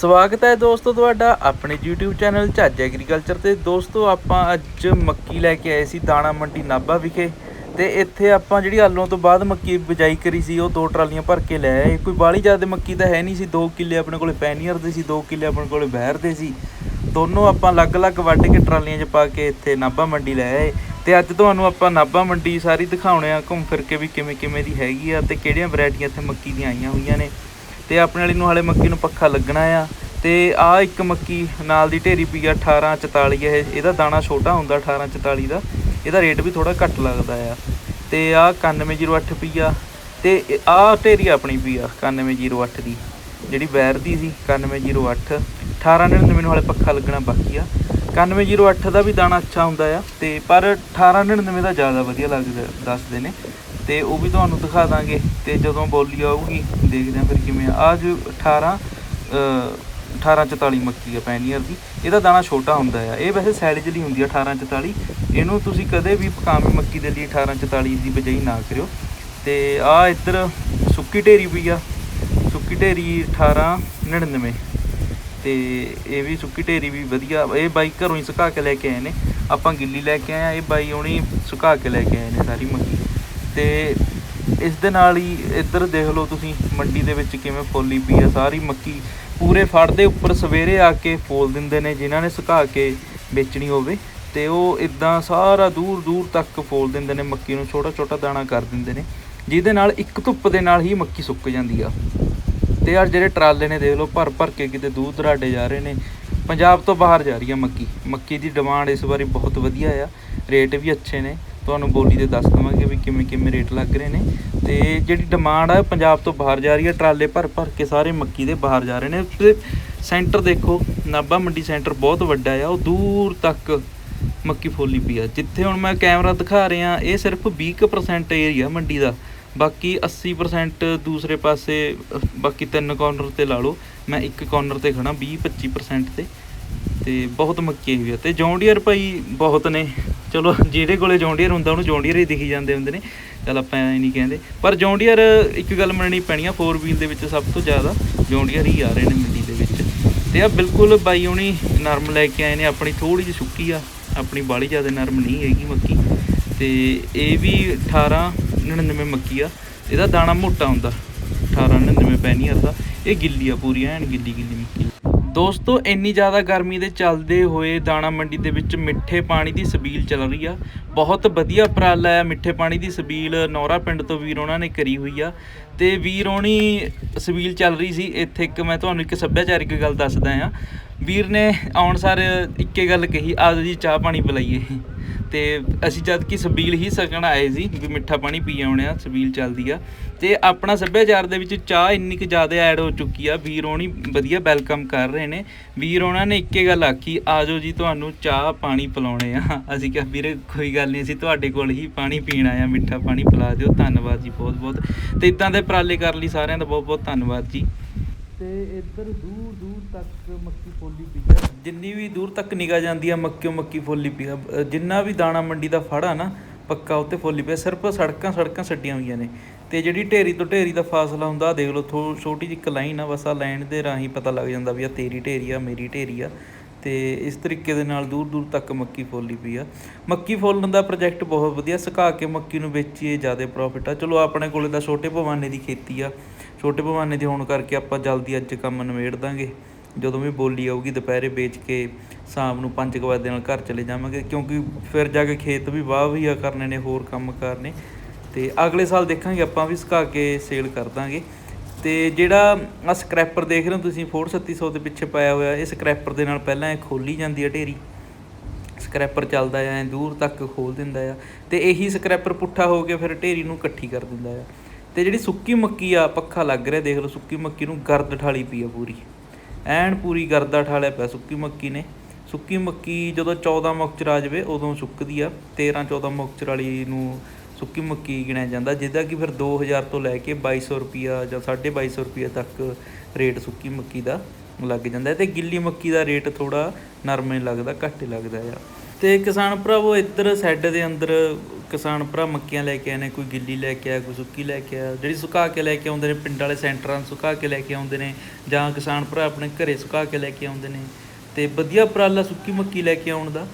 ਸਵਾਗਤ ਹੈ ਦੋਸਤੋ ਤੁਹਾਡਾ ਆਪਣੇ YouTube ਚੈਨਲ ਝੱਜ ਐਗਰੀਕਲਚਰ ਤੇ। ਦੋਸਤੋ, ਆਪਾਂ ਅੱਜ ਮੱਕੀ ਲੈ ਕੇ ਆਏ ਸੀ ਦਾਣਾ ਮੰਡੀ ਨਾਭਾ ਵਿਖੇ ਤੇ ਇੱਥੇ ਆਪਾਂ ਜਿਹੜੀ ਆਲੂਆਂ ਤੋਂ ਬਾਅਦ ਮੱਕੀ ਬਿਜਾਈ ਕਰੀ ਸੀ, ਉਹ ਦੋ ਟਰਾਲੀਆਂ ਭਰ ਕੇ ਲੈ ਆਏ। ਕੋਈ ਬਾਹਲੀ ਜ਼ਿਆਦਾ ਮੱਕੀ ਤਾਂ ਹੈ ਨਹੀਂ ਸੀ 2 ਕਿੱਲੇ ਆਪਣੇ ਕੋਲੇ ਪੈਨੀਅਰ ਦੇ ਸੀ 2 ਕਿੱਲੇ ਆਪਣੇ ਕੋਲੇ ਬਹਿਰ ਦੇ ਸੀ। ਦੋਨੋਂ ਆਪਾਂ ਅਲੱਗ-ਅਲੱਗ ਵੱਢ ਕੇ ਟਰਾਲੀਆਂ 'ਚ ਪਾ ਕੇ ਇੱਥੇ ਨਾਭਾ ਮੰਡੀ ਲੈ ਆਏ। ਤੇ ਅੱਜ ਤੁਹਾਨੂੰ ਆਪਾਂ ਨਾਭਾ ਮੰਡੀ ਸਾਰੀ ਦਿਖਾਉਣੇ ਆ, ਘੁੰਮ ਫਿਰ ਕੇ ਵੀ ਕਿਵੇਂ ਕਿਵੇਂ ਦੀ ਹੈਗੀ ਆ ਤੇ ਕਿਹੜੀਆਂ ਵੈਰਾਈਟੀਆਂ ਇੱਥੇ ਮੱਕੀ ਦੀਆਂ ਆਈਆਂ ਹੋਈਆਂ ਨੇ। ਤੇ ਆਪਣੇ ਵਾਲੀ ਨੂੰ ਹਾਲੇ ਮੱਕੀ ਨੂੰ ਪੱਖਾ ਲੱਗਣਾ ਆ। ਤੇ ਆ ਇੱਕ ਮੱਕੀ ਨਾਲ ਦੀ ਢੇਰੀ ਪਈ ਆ 1844 ਇਹ, ਇਹਦਾ ਦਾਣਾ ਛੋਟਾ ਹੁੰਦਾ 1844 ਦਾ। ਇਹਦਾ ਰੇਟ ਵੀ ਥੋੜਾ ਘੱਟ ਲੱਗਦਾ ਆ। ਤੇ ਆ 9108 ਪਈ ਆ। ਤੇ ਆ ਢੇਰੀ ਆਪਣੀ ਪਈ ਆ 9108 ਦੀ, ਜਿਹੜੀ ਵੈਰ ਦੀ ਸੀ 9108 1899 ਨੂੰ ਹਾਲੇ ਪੱਖਾ ਲੱਗਣਾ ਬਾਕੀ ਆ। 9108 ਦਾ ਵੀ ਦਾਣਾ ਅੱਛਾ ਹੁੰਦਾ ਆ। ਤੇ ਪਰ 1899 ਦਾ ਜ਼ਿਆਦਾ ਵਧੀਆ ਲੱਗਦਾ, ਦੱਸਦੇ ਨੇ। ਤੇ ਉਹ ਵੀ ਤੁਹਾਨੂੰ ਦਿਖਾ ਦਾਂਗੇ ਤੇ ਜਦੋਂ ਬੋਲੀ ਆਊਗੀ ਦੇਖਦੇ ਆਂ ਫਿਰ ਕਿਵੇਂ ਆ। ਆਹ ਜੋ 18 ਅ, 1844 ਮੱਕੀ ਆ ਪੈਨੀਅਰ ਦੀ ਇਹਦਾ ਦਾਣਾ ਛੋਟਾ ਹੁੰਦਾ ਆ। ਇਹ ਵੈਸੇ ਸਾਈਜ਼ ਲਈ ਹੁੰਦੀ ਆ 1844 ਇਹਨੂੰ ਤੁਸੀਂ ਕਦੇ ਵੀ ਪਕਾਵੇਂ ਮੱਕੀ ਦੇ ਲਈ 1844 ਦੀ ਬਜਾਈ ਨਾ ਕਰਿਓ। ਤੇ ਆ ਇੱਧਰ ਸੁੱਕੀ ਢੇਰੀ ਪਈ ਆ। ਸੁੱਕੀ ਢੇਰੀ 1899 ਤੇ ਇਹ ਵੀ ਸੁੱਕੀ ਢੇਰੀ ਵੀ ਵਧੀਆ। ਇਹ ਬਾਈ ਘਰੋਂ ਹੀ ਸੁਕਾ ਕੇ ਲੈ ਕੇ ਆਏ ਨੇ। ਆਪਾਂ ਗਿੱਲੀ ਲੈ ਕੇ ਆਏ ਆ ਇਹ ਬਾਈ ਹੁਣੀ ਸੁਕਾ ਕੇ ਲੈ ਕੇ ਆਏ ਨੇ ਸਾਰੀ ਮੱਕੀ। ਤੇ ਇਸ ਦੇ ਨਾਲ ਹੀ ਇੱਧਰ ਦੇਖ ਲਓ ਤੁਸੀਂ ਮੰਡੀ ਦੇ ਵਿੱਚ ਕਿਵੇਂ ਫੋਲੀ ਪਈ ਆ, ਸਾਰੀ ਮੱਕੀ ਪੂਰੇ ਫੜ ਦੇ ਉੱਪਰ ਸਵੇਰੇ ਆ ਕੇ ਫੋਲ ਦਿੰਦੇ ਨੇ, ਜਿਨ੍ਹਾਂ ਨੇ ਸੁਕਾ ਕੇ ਵੇਚਣੀ ਹੋਵੇ ਤੇ ਉਹ ਇਦਾਂ ਸਾਰਾ ਦੂਰ ਦੂਰ ਤੱਕ ਫੋਲ ਦਿੰਦੇ ਨੇ, ਮੱਕੀ ਨੂੰ ਛੋਟਾ ਛੋਟਾ ਦਾਣਾ ਕਰ ਦਿੰਦੇ ਨੇ, ਜਿਹਦੇ ਨਾਲ ਇੱਕ ਧੁੱਪ ਦੇ ਨਾਲ ਹੀ ਮੱਕੀ ਸੁੱਕ ਜਾਂਦੀ ਆ। ਤੇ ਯਾਰ ਜਿਹੜੇ ਟਰਾਲੇ ਨੇ ਦੇਖ ਲਓ, ਭਰ ਭਰ ਕੇ ਕਿਤੇ ਦੂਰ ਦਰਾਡੇ ਜਾ ਰਹੇ ਨੇ, ਪੰਜਾਬ ਤੋਂ ਬਾਹਰ ਜਾ ਰਹੀ ਆ ਮੱਕੀ। ਮੱਕੀ ਦੀ ਡਿਮਾਂਡ ਇਸ ਵਾਰੀ ਬਹੁਤ ਵਧੀਆ ਆ, ਰੇਟ ਵੀ ਅੱਛੇ ਨੇ। ਤੁਹਾਨੂੰ ਬੋਲੀ ਤੇ ਦੱਸ ਦਵਾਂਗੇ ਵੀ ਕਿਵੇਂ ਕਿਵੇਂ ਰੇਟ ਲੱਗ ਰਹੇ ਨੇ। ਤੇ ਜਿਹੜੀ ਡਿਮਾਂਡ ਆ ਪੰਜਾਬ ਤੋਂ ਬਾਹਰ ਜਾ ਰਹੀ ਹੈ ਟਰਾਲੇ ਭਰ ਭਰ ਕੇ ਸਾਰੇ ਮੱਕੀ ਦੇ ਬਾਹਰ ਜਾ ਰਹੇ ਨੇ। ਤੇ ਸੈਂਟਰ ਦੇਖੋ, ਨਾਭਾ ਮੰਡੀ ਸੈਂਟਰ ਬਹੁਤ ਵੱਡਾ ਆ, ਉਹ ਦੂਰ ਤੱਕ ਮੱਕੀ ਫੋਲੀ ਪਈ ਆ। ਜਿੱਥੇ ਹੁਣ ਮੈਂ ਕੈਮਰਾ ਦਿਖਾ ਰਿਹਾ, ਇਹ ਸਿਰਫ 20% ਏਰੀਆ ਮੰਡੀ ਦਾ। ਬਾਕੀ 80% ਦੂਸਰੇ ਪਾਸੇ, ਬਾਕੀ ਤਿੰਨ ਕਾਰਨਰ ਤੇ ਲਾ ਲਓ, ਮੈਂ ਇੱਕ ਕਾਰਨਰ ਤੇ ਖੜਾ 20 25% ਤੇ। ਤੇ ਬਹੁਤ ਮੱਕੀ ਹੋਈ ਆ ਤੇ ਜੌਂਡੀਅਰ ਭਾਈ ਬਹੁਤ ਨੇ। ਚਲੋ ਜਿਹੜੇ ਕੋਲੇ ਜੌਂਡੀਅਰ ਹੁੰਦਾ, ਉਹਨੂੰ ਜੌਂਡੀਅਰ ਹੀ ਦਿਖੀ ਜਾਂਦੇ ਹੁੰਦੇ ਨੇ। ਚਲ ਆਪਾਂ ਐ ਨਹੀਂ ਕਹਿੰਦੇ। ਪਰ ਜੌਂਡੀਅਰ ਇੱਕ ਗੱਲ ਮੰਨਣੀ ਪੈਣੀ ਆ 4 ਵੀਲ ਦੇ ਵਿੱਚ ਸਭ ਤੋਂ ਜ਼ਿਆਦਾ ਜੌਂਡੀਅਰ ਹੀ ਆ ਰਹੇ ਨੇ ਮੰਡੀ ਦੇ ਵਿੱਚ। ਤੇ ਆ ਬਿਲਕੁਲ ਬਾਈ ਹੁਣੀ ਨਰਮ ਲੈ ਕੇ ਆਏ ਨੇ, ਆਪਣੀ ਥੋੜੀ ਜਿਹੀ ਸੁੱਕੀ ਆ, ਆਪਣੀ ਬਾਲੀ ਜ਼ਿਆਦਾ ਨਰਮ ਨਹੀਂ ਹੈਗੀ ਮੱਕੀ। ਤੇ ਇਹ ਵੀ 1899 ਮੱਕੀ ਆ, ਇਹਦਾ ਦਾਣਾ ਮੋਟਾ ਹੁੰਦਾ 1899 ਪੈਨੀਅਰ ਦਾ ਇਹ ਗਿੱਲੀ ਆ ਪੂਰੀ, ਐਨ ਗਿੱਲੀ ਗਿੱਲੀ ਮੱਕੀ। ਦੋਸਤੋ, ਇੰਨੀ ਜ਼ਿਆਦਾ ਗਰਮੀ ਦੇ ਚੱਲਦੇ ਹੋਏ ਦਾਣਾ ਮੰਡੀ ਦੇ ਵਿੱਚ ਮਿੱਠੇ ਪਾਣੀ ਦੀ ਸਬੀਲ ਚੱਲ ਰਹੀ ਆ। ਬਹੁਤ ਵਧੀਆ ਉਪਰਾਲਾ ਆ, ਮਿੱਠੇ ਪਾਣੀ ਦੀ ਸਬੀਲ ਨੌਰਾ ਪਿੰਡ ਤੋਂ ਵੀਰ ਉਹਨਾਂ ਨੇ ਕਰੀ ਹੋਈ ਆ। ਤੇ ਵੀਰ ਹੋਣੀ ਸਬੀਲ ਚੱਲ ਰਹੀ ਸੀ, ਇੱਥੇ ਇੱਕ ਮੈਂ ਤੁਹਾਨੂੰ ਇੱਕ ਸੱਭਿਆਚਾਰਿਕ ਗੱਲ ਦੱਸਦਾ ਆ। ਵੀਰ ਨੇ ਆਉਣ ਸਾਰ ਇੱਕੇ ਗੱਲ ਕਹੀ ਆਜੋ ਜੀ ਚਾਹ ਪਾਣੀ ਪਿਲਾਈਏ। ਤੇ ਅਸੀਂ ਜਦ ਕਿ ਸਬੀਲ ਹੀ ਸਕਣ ਆਏ ਸੀ ਵੀ ਮਿੱਠਾ ਪਾਣੀ ਪੀ ਆਉਣੇ ਆ, ਸਬੀਲ ਚੱਲਦੀ ਆ। ਤੇ ਆਪਣਾ ਸੱਭਿਆਚਾਰ ਦੇ ਵਿੱਚ ਚਾਹ ਇੰਨੀ ਕੁ ਜ਼ਿਆਦਾ ਐਡ ਹੋ ਚੁੱਕੀ ਆ, ਵੀਰ ਹੋਣੀ ਵਧੀਆ ਵੈਲਕਮ ਕਰ ਰਹੇ ਨੇ। ਵੀਰ ਉਹਨਾਂ ਨੇ ਇੱਕੇ ਗੱਲ ਆਖੀ, ਆਜੋ ਜੀ ਤੁਹਾਨੂੰ ਚਾਹ, ਪਾਣੀ ਪਿਲਾਉਣੇ ਆ। ਅਸੀਂ ਕਿਹਾ, ਵੀਰੇ, ਕੋਈ ਗੱਲ ਨਹੀਂ, ਅਸੀਂ ਤੁਹਾਡੇ ਕੋਲ ਹੀ ਪਾਣੀ ਪੀਣ ਆਏ ਆ, ਮਿੱਠਾ ਪਾਣੀ ਪਿਲਾ ਦਿਓ। ਧੰਨਵਾਦ ਜੀ ਬਹੁਤ ਬਹੁਤ ਤੇ ਇਦਾਂ ਦੇ ਉਪਰਾਲੇ ਕਰਨ ਲਈ ਸਾਰਿਆਂ ਦਾ ਬਹੁਤ ਬਹੁਤ ਧੰਨਵਾਦ ਜੀ। ਤੇ ਇੱਧਰ ਦੂਰ ਦੂਰ ਤੱਕ ਮੱਕੀ ਫੋਲੀ ਪਈ ਆ ਜਿੰਨੀ ਵੀ ਦੂਰ ਤੱਕ ਨਿਗਾ ਜਾਂਦੀ ਆ ਮੱਕੀ ਮੱਕੀ ਫੋਲੀ ਪਈ ਆ। ਜਿੰਨਾ ਵੀ ਦਾਣਾ ਮੰਡੀ ਦਾ ਫੜਾ ਨਾ, ਪੱਕਾ ਉੱਤੇ ਫੋਲੀ ਪਿਆ। ਸਿਰਫ ਸੜਕਾਂ ਸੜਕਾਂ ਛੱਡੀਆਂ ਹੋਈਆਂ ਨੇ। ਤੇ ਜਿਹੜੀ ਢੇਰੀ ਤੋਂ ਢੇਰੀ ਦਾ ਫਾਸਲਾ ਹੁੰਦਾ ਦੇਖ ਲਓ, ਥੋ ਛੋਟੀ ਜਿਹੀ ਇੱਕ ਲਾਈਨ ਆ, ਬਸ ਆ ਲਾਈਨ ਦੇ ਰਾਹੀਂ ਪਤਾ ਲੱਗ ਜਾਂਦਾ ਵੀ ਆ ਤੇਰੀ ਢੇਰੀ ਆ, ਮੇਰੀ ਢੇਰੀ ਆ। ਤੇ ਇਸ ਤਰੀਕੇ ਦੇ ਨਾਲ ਦੂਰ ਦੂਰ ਤੱਕ ਮੱਕੀ ਫੋਲੀ ਪਈ ਆ। ਮੱਕੀ ਫੋਲਣ ਦਾ ਪ੍ਰੋਜੈਕਟ ਬਹੁਤ ਵਧੀਆ। ਸੁਕਾ ਕੇ ਮੱਕੀ ਨੂੰ ਵੇਚੀਏ, ਜ਼ਿਆਦਾ ਪ੍ਰੋਫਿਟ ਆ। ਚਲੋ, ਆਪਣੇ ਕੋਲੇ ਤਾਂ ਛੋਟੇ ਭਵਾਨੇ ਦੀ ਖੇਤੀ ਆ। ਛੋਟੇ ਭਵਾਨੇ ਦੀ ਹੋਣ ਕਰਕੇ ਆਪਾਂ ਜਲਦੀ ਅੱਜ ਕੰਮ ਨਿਬੇੜ ਦਾਂਗੇ। ਜਦੋਂ ਵੀ ਬੋਲੀ ਆਊਗੀ ਦੁਪਹਿਰੇ ਵੇਚ ਕੇ ਸ਼ਾਮ ਨੂੰ 5 ਵਜੇ ਦੇ ਨਾਲ ਘਰ ਚਲੇ ਜਾਵਾਂਗੇ। ਕਿਉਂਕਿ ਫਿਰ ਜਾ ਕੇ ਖੇਤ ਵੀ ਵਾਹ ਵੀ ਆ ਕਰਨੇ ਨੇ, ਹੋਰ ਕੰਮ ਕਰਨੇ। ਤੇ ਅਗਲੇ ਸਾਲ ਦੇਖਾਂਗੇ ਆਪਾਂ ਵੀ ਸੁਕਾ ਕੇ ਸੇਲ ਕਰ ਦਾਂਗੇ। ਤੇ ਜਿਹੜਾ ਆ ਸਕ੍ਰੈਪਰ ਦੇਖ ਰਹੇ ਹੋ ਤੁਸੀਂ 4700 ਦੇ ਪਿੱਛੇ ਪਾਇਆ ਹੋਇਆ, ਇਹ ਸਕ੍ਰੈਪਰ ਦੇ ਨਾਲ ਪਹਿਲਾਂ ਇਹ ਖੋਲੀ ਜਾਂਦੀ ਹੈ ਢੇਰੀ। ਸਕ੍ਰੈਪਰ ਚੱਲਦਾ ਆ, ਐਂ ਦੂਰ ਤੱਕ ਖੋਲ ਦਿੰਦਾ ਆ। ਤੇ ਇਹੀ ਸਕ੍ਰੈਪਰ ਪੁੱਠਾ ਹੋ ਕੇ ਫਿਰ ਢੇਰੀ ਨੂੰ ਇਕੱਠੀ ਕਰ ਦਿੰਦਾ ਆ। ਤੇ ਜਿਹੜੀ ਸੁੱਕੀ ਮੱਕੀ ਆ, ਪੱਖਾ ਲੱਗ ਰਿਹਾ, ਦੇਖ ਲਓ ਸੁੱਕੀ ਮੱਕੀ ਨੂੰ ਗਰਦ ਠਾਲੀ ਪਈ ਆ ਪੂਰੀ। ਐਨ ਪੂਰੀ ਗਰਦਾ ਠਾਲਿਆ ਪਿਆ ਸੁੱਕੀ ਮੱਕੀ ਨੇ। ਸੁੱਕੀ ਮੱਕੀ ਜਦੋਂ 14 ਮੁਕਚਰ ਆ ਜਾਵੇ, ਉਦੋਂ ਸੁੱਕਦੀ ਆ। 13 14 ਮੁਕਚਰ ਵਾਲੀ ਨੂੰ ਸੁੱਕੀ ਮੱਕੀ ਗਿਣਿਆ ਜਾਂਦਾ, ਜਿਹਦਾ ਕਿ ਫਿਰ 2000 ਤੋਂ ਲੈ ਕੇ 2200 ਰੁਪਿਆ ਜਾਂ 2250 ਰੁਪਿਆ ਤੱਕ ਰੇਟ ਸੁੱਕੀ ਮੱਕੀ ਦਾ ਲੱਗ ਜਾਂਦਾ। ਹੈ ਤੇ ਗਿੱਲੀ ਮੱਕੀ ਦਾ ਰੇਟ ਥੋੜਾ ਨਰਮ ਹੀ ਲੱਗਦਾ, ਘੱਟ ਹੀ ਲੱਗਦਾ ਆ। ਤੇ ਕਿਸਾਨ ਭਰਾਵੋ, ਇੱਧਰ ਸੈੱਡ ਦੇ ਅੰਦਰ ਕਿਸਾਨ ਭਰਾ ਮੱਕੀਆਂ ਲੈ ਕੇ ਆਏ ਨੇ, ਕੋਈ ਗਿੱਲੀ ਲੈ ਕੇ ਆਇਆ, ਕੋਈ ਸੁੱਕੀ ਲੈ ਕੇ ਆਇਆ, ਜਿਹੜੀ ਸੁਕਾ ਕੇ ਲੈ ਕੇ ਆਉਂਦੇ ਨੇ, ਪਿੰਡ ਵਾਲੇ ਸੈਂਟਰਾਂ ਨੂੰ ਸੁਕਾ ਕੇ ਲੈ ਕੇ ਆਉਂਦੇ ਨੇ, ਜਾਂ ਕਿਸਾਨ ਭਰਾ ਆਪਣੇ ਘਰੇ ਸੁਕਾ ਕੇ ਲੈ ਕੇ ਆਉਂਦੇ ਨੇ, ਤੇ ਵਧੀਆ ਉਪਰਾਲਾ ਸੁੱਕੀ ਮੱਕੀ ਲੈ ਕੇ ਆਉਣ ਦਾ,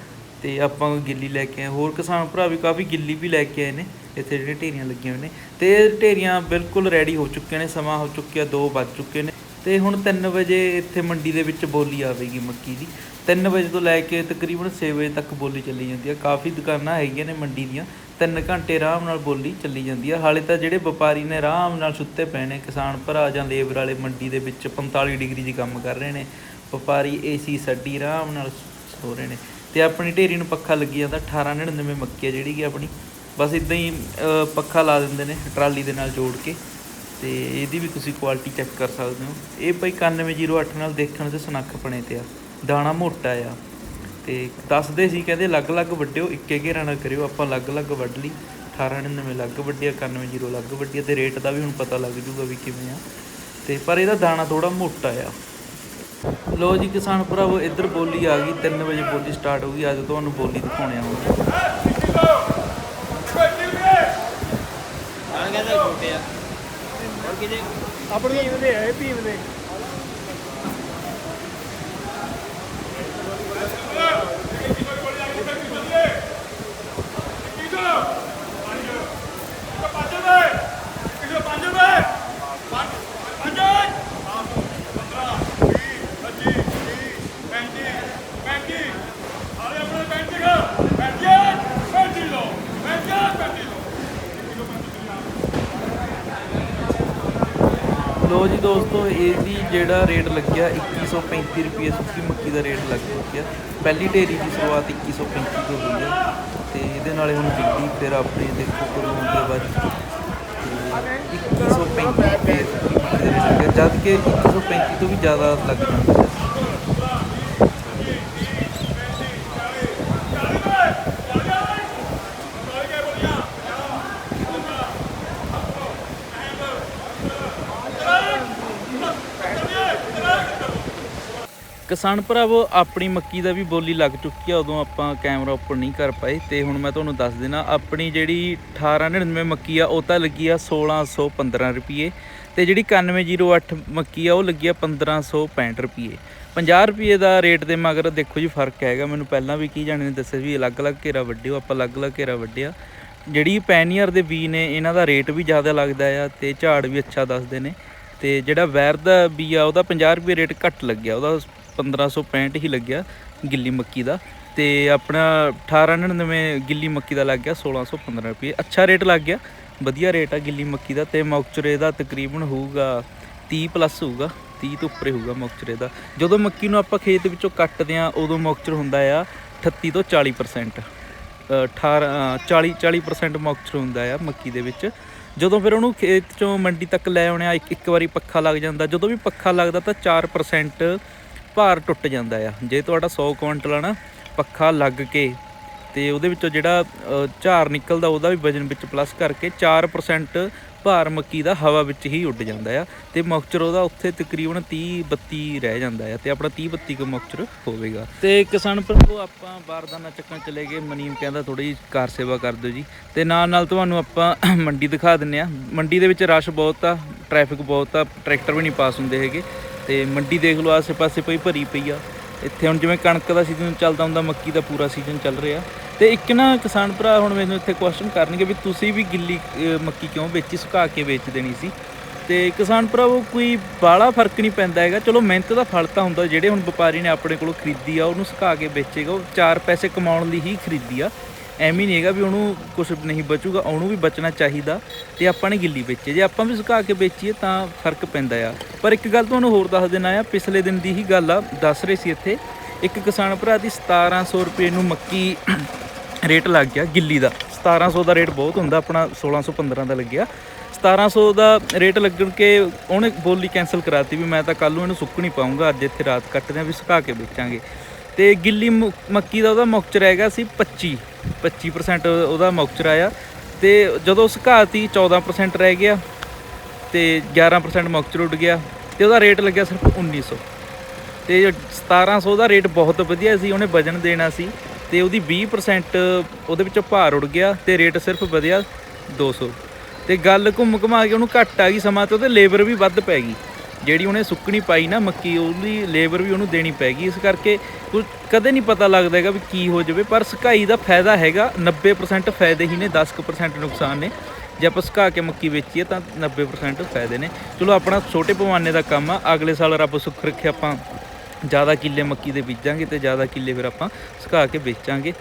ਤੇ ਆਪਾਂ ਗਿੱਲੀ ਲੈ ਕੇ ਆਏ, ਹੋਰ ਕਿਸਾਨ ਭਰਾ ਵੀ ਕਾਫੀ ਗਿੱਲੀ ਵੀ ਲੈ ਕੇ ਆਏ ਨੇ, ਇੱਥੇ ਜਿਹੜੇ ਢੇਰੀਆਂ ਲੱਗੀਆਂ ਹੋਈਆਂ ਨੇ, ਤੇ ਢੇਰੀਆਂ ਬਿਲਕੁਲ ਰੈਡੀ ਹੋ ਚੁੱਕੀਆਂ ਨੇ, ਸਮਾਂ ਹੋ ਚੁੱਕਿਆ 2 ਵੱਜ ਚੁੱਕੇ ਨੇ ਤੇ ਹੁਣ 3 ਵਜੇ ਇੱਥੇ ਮੰਡੀ ਦੇ ਵਿੱਚ ਬੋਲੀ ਆਵੇਗੀ ਮੱਕੀ ਦੀ। 3 ਵਜੇ ਤੋਂ ਲੈ ਕੇ ਤਕਰੀਬਨ 6 ਵਜੇ ਤੱਕ ਬੋਲੀ ਚੱਲੀ ਜਾਂਦੀ ਹੈ ਕਾਫੀ ਦੁਕਾਨਾਂ ਹੈਗੀਆਂ ਨੇ ਮੰਡੀ ਦੀਆਂ। 3 ਘੰਟੇ ਆਰਾਮ ਨਾਲ ਬੋਲੀ ਚੱਲੀ ਜਾਂਦੀ ਹੈ ਹਾਲੇ ਤਾਂ ਜਿਹੜੇ ਵਪਾਰੀ ਨੇ ਆਰਾਮ ਨਾਲ ਸੁੱਤੇ ਪਏ ਨੇ, ਕਿਸਾਨ ਭਰਾ ਜਾਂ ਲੇਬਰ ਵਾਲੇ ਮੰਡੀ ਦੇ ਵਿੱਚ 45 ਡਿਗਰੀ 'ਚ ਕੰਮ ਕਰ ਰਹੇ ਨੇ। ਵਪਾਰੀ ਏਸੀ ਸੱਡੀ ਆਰਾਮ ਨਾਲ ਸੋ ਰਹੇ ਨੇ। ਤੇ ਆਪਣੀ ਢੇਰੀ ਨੂੰ ਪੱਖਾ ਲੱਗੀ ਜਾਂਦਾ। 1899 ਮੱਕੀ ਆ ਜਿਹੜੀ ਕਿ ਆਪਣੀ। ਬਸ ਇਦਾਂ ਹੀ ਪੱਖਾ ਲਾ ਦਿੰਦੇ ਨੇ ਟਰਾਲੀ ਦੇ ਨਾਲ ਜੋੜ ਕੇ। ਤੇ ਇਹਦੀ ਵੀ ਤੁਸੀਂ ਕੁਆਲਿਟੀ ਚੈੱਕ ਕਰ ਸਕਦੇ ਹੋ ਇਹ ਭਾਈ 9108 ਨਾਲ ਦੇਖਣ ਤੇ ਸੁਨੱਖ ਪਣੇ ਤੇ ਆ ਦਾਣਾ ਮੋਟਾ ਆ ਤੇ ਦੱਸਦੇ ਸੀ ਕਹਿੰਦੇ ਅਲੱਗ-ਅਲੱਗ ਵੱਡਿਓ ਇੱਕੇ ਘੇਰਾ ਨਾਲ ਕਰਿਓ ਆਪਾਂ ਅਲੱਗ-ਅਲੱਗ ਵੱਢ ਲਈ 1899 ਅਲੱਗ ਵੱਡਿਆ 91 ਅਲੱਗ ਵੱਡਿਆ ਤੇ ਰੇਟ ਦਾ ਵੀ ਹੁਣ ਪਤਾ ਲੱਗ ਜੂਗਾ ਵੀ ਕਿਵੇਂ ਆ ਤੇ ਪਰ ਇਹਦਾ ਦਾਣਾ ਥੋੜਾ ਮੋਟਾ ਆ ਲੋ ਜੀ ਕਿਸਾਨ ਭਰਾਵੋ ਇੱਧਰ ਬੋਲੀ ਆ ਗਈ 3 ਵਜੇ ਬੋਲੀ ਸਟਾਰਟ ਹੋ ਗਈ ਅੱਜ ਤੁਹਾਨੂੰ ਬੋਲੀ ਦਿਖਾਉਣੇ ਆਉਂਗੇ ਆਪਣੀਆਂ ਹੀ ਹੁੰਦੇ ਆ ਇਹ ਭੀਮ ਦੇ ਲੋ ਜੀ ਦੋਸਤੋ, ਇਹਦੀ ਜਿਹੜਾ ਰੇਟ ਲੱਗਿਆ 2135 ਰੁਪਏ, ਸੁੱਕੀ ਮੱਕੀ ਦਾ ਰੇਟ ਲੱਗ ਚੁੱਕਿਆ। ਪਹਿਲੀ ਢੇਰੀ ਦੀ ਸ਼ੁਰੂਆਤ 2135 ਤੋਂ ਹੋਈ ਹੈ ਤੇ ਇਹਦੇ ਨਾਲ ਹੁਣ ਬਿੱਲੀ ਫਿਰ ਆਪਣੇ ਦੇਖੋ ਕਰੂਨ ਦੇ ਬਾਰੇ ਤੇ 2135 ਰੁਪਏ ਸੁੱਕੀ ਦਾ ਰੇਟ ਲੱਗਿਆ। ਜਦ ਕਿ 135 ਤੋਂ ਵੀ ਜ਼ਿਆਦਾ ਲੱਗ ਜਾਂਦਾ ਕਿਸਾਨ ਭਰਾਵੋ, ਆਪਣੀ ਮੱਕੀ ਦਾ ਵੀ ਬੋਲੀ ਲੱਗ ਚੁੱਕੀ ਆ, ਉਦੋਂ ਆਪਾਂ ਕੈਮਰਾ ਉੱਪਰ ਨਹੀਂ ਕਰ ਪਾਏ ਤੇ ਹੁਣ ਮੈਂ ਤੁਹਾਨੂੰ ਦੱਸ ਦੇਣਾ ਆਪਣੀ ਜਿਹੜੀ 1899 ਮੱਕੀ ਆ, ਉਹ ਤਾਂ ਲੱਗੀ ਆ 1615 ਰੁਪਏ ਤੇ ਜਿਹੜੀ 9108 ਮੱਕੀ ਆ, ਉਹ ਲੱਗੀ ਆ 1565 ਰੁਪਏ 50 ਰੁਪਏ ਦਾ ਰੇਟ ਦੇ ਮਗਰ ਦੇਖੋ ਜੀ, ਫ਼ਰਕ ਹੈਗਾ, ਮੈਨੂੰ ਪਹਿਲਾਂ ਵੀ ਕੀ ਜਾਣੇ ਨੇ ਦੱਸਿਆ ਵੀ ਅਲੱਗ-ਅਲੱਗ ਘੇਰਾ ਵੱਢਿਓ, ਆਪਾਂ ਅਲੱਗ-ਅਲੱਗ ਘੇਰਾ ਵੱਢਿਆ। ਜਿਹੜੀ ਪੈਨੀਅਰ ਦੇ ਬੀ ਨੇ, ਇਹਨਾਂ ਦਾ ਰੇਟ ਵੀ ਜ਼ਿਆਦਾ ਲੱਗਦਾ ਆ ਤੇ ਝਾੜ ਵੀ ਅੱਛਾ ਦੱਸਦੇ ਨੇ ਤੇ ਜਿਹੜਾ ਵੈਰ ਦਾ ਬੀ ਆ, ਉਹਦਾ 50 ਰੁਪਏ ਰੇਟ ਘੱਟ ਲੱਗਿਆ, ਉਹਦਾ 1565 ਹੀ ਲੱਗਿਆ ਗਿੱਲੀ ਮੱਕੀ ਦਾ ਤੇ ਆਪਣਾ 1899 ਗਿੱਲੀ ਮੱਕੀ ਦਾ ਲੱਗ ਗਿਆ 1615 ਰੁਪਏ। ਅੱਛਾ ਰੇਟ ਲੱਗ ਗਿਆ ਵਧੀਆ ਰੇਟ ਆ ਗਿੱਲੀ ਮੱਕੀ ਦਾ ਤੇ ਮੌਕਚਰੇ ਦਾ ਤਕਰੀਬਨ ਹੋਊਗਾ 30 ਪਲੱਸ ਹੋਊਗਾ 30 ਤੋਂ ਉੱਪਰ ਹੋਊਗਾ ਮੌਕਚਰੇ ਦਾ। ਜਦੋਂ ਮੱਕੀ ਨੂੰ ਆਪਾਂ ਖੇਤ ਵਿੱਚੋਂ ਕੱਟਦੇ ਆ ਉਦੋਂ ਮੌਕਚਰ ਹੁੰਦਾ ਆ 38 ਤੋਂ 40% ਅ, 18 ਅ, 40 40% ਮੌਕਚਰ ਹੁੰਦਾ ਆ ਮੱਕੀ ਦੇ ਵਿੱਚ। ਜਦੋਂ ਫਿਰ ਉਹਨੂੰ ਖੇਤ ਚੋਂ ਮੰਡੀ ਤੱਕ ਲੈ ਆਉਣੇ ਆ ਇੱਕ ਇੱਕ ਵਾਰੀ ਪੱਖਾ ਲੱਗ ਜਾਂਦਾ। ਜਦੋਂ ਵੀ ਪੱਖਾ ਲੱਗਦਾ ਤਾਂ 4% ਭਾਰ ਟੁੱਟ ਜਾਂਦਾ ਆ। ਜੇ ਤੁਹਾਡਾ 100 ਕੁਇੰਟਲ ਆ ਨਾ, ਪੱਖਾ ਲੱਗ ਕੇ, ਤੇ ਉਹਦੇ ਵਿੱਚੋਂ ਜਿਹੜਾ ਝਾਰ ਨਿਕਲਦਾ, ਉਹਦਾ ਵੀ ਵਜਨ ਵਿੱਚ ਪਲੱਸ ਕਰਕੇ 4% ਭਾਰ ਮੱਕੀ ਦਾ ਹਵਾ ਵਿੱਚ ਹੀ ਉੱਡ ਜਾਂਦਾ ਆ। ਤੇ ਮੌਕਚਰ ਉਹਦਾ ਉੱਥੇ ਤਕਰੀਬਨ 30 32 ਰਹਿ ਜਾਂਦਾ ਆ, ਤੇ ਆਪਣਾ 30 32 ਕੁ ਮੌਕਚਰ ਹੋਵੇਗਾ। ਤੇ ਕਿਸਾਨ ਪ੍ਰਭੂ ਆਪਾਂ ਬਾਰਦਾਨਾ ਚੱਕਣ ਚਲੇ ਗਏ। ਮਨੀਮ ਕਹਿੰਦਾ ਥੋੜੀ ਜਿਹੀ ਕਾਰ ਸੇਵਾ ਕਰ ਦਿਓ ਜੀ। ਤੇ ਨਾਲ ਨਾਲ ਤੁਹਾਨੂੰ ਆਪਾਂ ਮੰਡੀ ਦਿਖਾ ਦਿੰਨੇ ਆ। ਮੰਡੀ ਦੇ ਵਿੱਚ ਰਸ਼ ਬਹੁਤ ਆ ਟ੍ਰੈਫਿਕ ਬਹੁਤ ਆ, ਟਰੈਕਟਰ ਵੀ ਨਹੀਂ ਪਾਸ ਹੁੰਦੇ ਹੈਗੇ। ਤੇ ਮੰਡੀ ਦੇਖ ਲਓ, ਆਸੇ-ਪਾਸੇ ਪਈ, ਭਰੀ ਪਈ ਆ। ਇੱਥੇ ਹੁਣ ਜਿਵੇਂ ਕਣਕ ਦਾ ਸੀਜ਼ਨ ਚੱਲਦਾ ਹੁੰਦਾ, ਮੱਕੀ ਦਾ ਪੂਰਾ ਸੀਜ਼ਨ ਚੱਲ ਰਿਹਾ। ਤੇ ਇੱਕ ਨਾ ਕਿਸਾਨ ਭਰਾ ਹੁਣ ਮੈਨੂੰ ਇੱਥੇ ਕੁਐਸਚਨ ਕਰਨਗੇ ਵੀ ਤੁਸੀਂ ਵੀ ਗਿੱਲੀ ਮੱਕੀ ਕਿਉਂ ਵੇਚੀ, ਸੁਕਾ ਕੇ ਵੇਚ ਦੇਣੀ ਸੀ? ਤੇ ਕਿਸਾਨ ਭਰਾਵੋ ਕੋਈ ਬਾਹਲਾ ਫ਼ਰਕ ਨਹੀਂ ਪੈਂਦਾ ਹੈਗਾ। ਚਲੋ, ਮਿਹਨਤ ਦਾ ਫਲ ਤਾਂ ਹੁੰਦਾ, ਜਿਹੜੇ ਹੁਣ ਵਪਾਰੀ ਨੇ ਆਪਣੇ ਕੋਲੋਂ ਖਰੀਦੀ ਆ, ਉਹਨੂੰ ਸੁਕਾ ਕੇ ਵੇਚੇਗਾ, ਉਹ ਚਾਰ ਪੈਸੇ ਕਮਾਉਣ ਲਈ ਹੀ ਖਰੀਦੀ ਆ। ਐਵੇਂ ਨਹੀਂ ਹੈਗਾ ਵੀ ਉਹਨੂੰ ਕੁਝ ਨਹੀਂ ਬਚੂਗਾ, ਉਹਨੂੰ ਵੀ ਬਚਣਾ ਚਾਹੀਦਾ ਤੇ ਆਪਾਂ ਨੇ ਗਿੱਲੀ ਵੇਚੇ ਜੇ ਆਪਾਂ ਵੀ ਸੁਕਾ ਕੇ ਵੇਚੀਏ ਤਾਂ ਫ਼ਰਕ ਪੈਂਦਾ ਆ। ਪਰ ਇੱਕ ਗੱਲ ਤੁਹਾਨੂੰ ਹੋਰ ਦੱਸ ਦੇਣਾ ਆ, ਪਿਛਲੇ ਦਿਨ ਦੀ ਹੀ ਗੱਲ ਆ, ਦੱਸ ਰਹੇ ਸੀ ਇੱਥੇ, ਇੱਕ ਕਿਸਾਨ ਭਰਾ ਦੀ 1700 ਰੁਪਏ ਨੂੰ ਮੱਕੀ ਰੇਟ ਲੱਗ ਗਿਆ ਗਿੱਲੀ ਦਾ। 1700 ਦਾ ਰੇਟ ਬਹੁਤ ਹੁੰਦਾ, ਆਪਣਾ 1615 ਦਾ ਲੱਗਿਆ। 1700 ਦਾ ਰੇਟ ਲੱਗਣ ਕੇ ਉਹਨੇ ਬੋਲੀ ਕੈਨਸਲ ਕਰਾਤੀ ਵੀ ਮੈਂ ਤਾਂ ਕੱਲ ਨੂੰ ਇਹਨੂੰ ਸੁੱਕ ਨਹੀਂ ਪਾਉਂਗਾ ਅੱਜ ਇੱਥੇ ਰਾਤ ਕੱਟਦੇ ਆ ਵੀ ਸੁਕਾ ਕੇ ਵੇਚਾਂਗੇ। ਤੇ ਗਿੱਲੀ ਮ- ਮੱਕੀ ਦਾ ਉਹਦਾ ਮੁਕਚਰ ਹੈਗਾ ਸੀ 25 25% ਉਹਦਾ ਮੁਕਚਰ ਆਇਆ ਤੇ ਜਦੋਂ ਸੁਕਾਤੀ 14% ਰਹਿ ਗਿਆ ਤੇ 11% ਮੁਕਚਰ ਉੱਡ ਗਿਆ ਤੇ ਉਹਦਾ ਰੇਟ ਲੱਗਿਆ ਸਿਰਫ 1900 ਤੇ 1700 ਦਾ ਰੇਟ ਬਹੁਤ ਵਧੀਆ ਸੀ, ਉਹਨੇ ਵਜਨ ਦੇਣਾ ਸੀ ਤੇ ਉਹਦੀ 20% ਉਹਦੇ ਵਿੱਚੋਂ ਭਾਰ ਉੱਡ ਗਿਆ ਤੇ ਰੇਟ ਸਿਰਫ ਵਧਿਆ 200 ਤੇ ਗੱਲ ਘੁੰਮ ਘੁਮਾ ਕੇ ਉਹਨੂੰ ਘੱਟ ਆ ਗਈ ਸਮਾਂ ਤੇ ਉਹਦੇ ਲੇਬਰ ਵੀ ਵੱਧ ਪੈ ਗਈ। ਜਿਹੜੀ ਉਹਨੇ ਸੁੱਕਣੀ ਪਾਈ ਨਾ ਮੱਕੀ, ਉਹਦੀ ਲੇਬਰ ਵੀ ਉਹਨੂੰ ਦੇਣੀ ਪੈ ਇਸ ਕਰਕੇ ਕੁਝ ਕਦੇ ਨਹੀਂ ਪਤਾ ਲੱਗਦਾ ਹੈਗਾ ਵੀ ਕੀ ਹੋ ਜਾਵੇ, ਪਰ ਸੁਕਾਈ ਦਾ ਫਾਇਦਾ ਹੈਗਾ। 90% ਫਾਇਦੇ ਹੀ ਨੇ 10% ਨੁਕਸਾਨ ਨੇ। ਜੇ ਆਪਾਂ ਸੁਕਾ ਕੇ ਮੱਕੀ ਵੇਚੀਏ ਤਾਂ 90% ਫਾਇਦੇ ਨੇ। ਚਲੋ, ਆਪਣਾ ਛੋਟੇ ਪੈਮਾਨੇ ਦਾ ਕੰਮ ਆ। ਅਗਲੇ ਸਾਲ ਰੱਬ ਸੁੱਖ ਰੱਖੇ ਆਪਾਂ ਜ਼ਿਆਦਾ ਕਿੱਲੇ ਮੱਕੀ ਦੇ ਬੀਜਾਂਗੇ ਤੇ ਜ਼ਿਆਦਾ ਕਿੱਲੇ ਫਿਰ ਆਪਾਂ ਸੁਕਾ ਕੇ ਵੇਚਾਂਗੇ।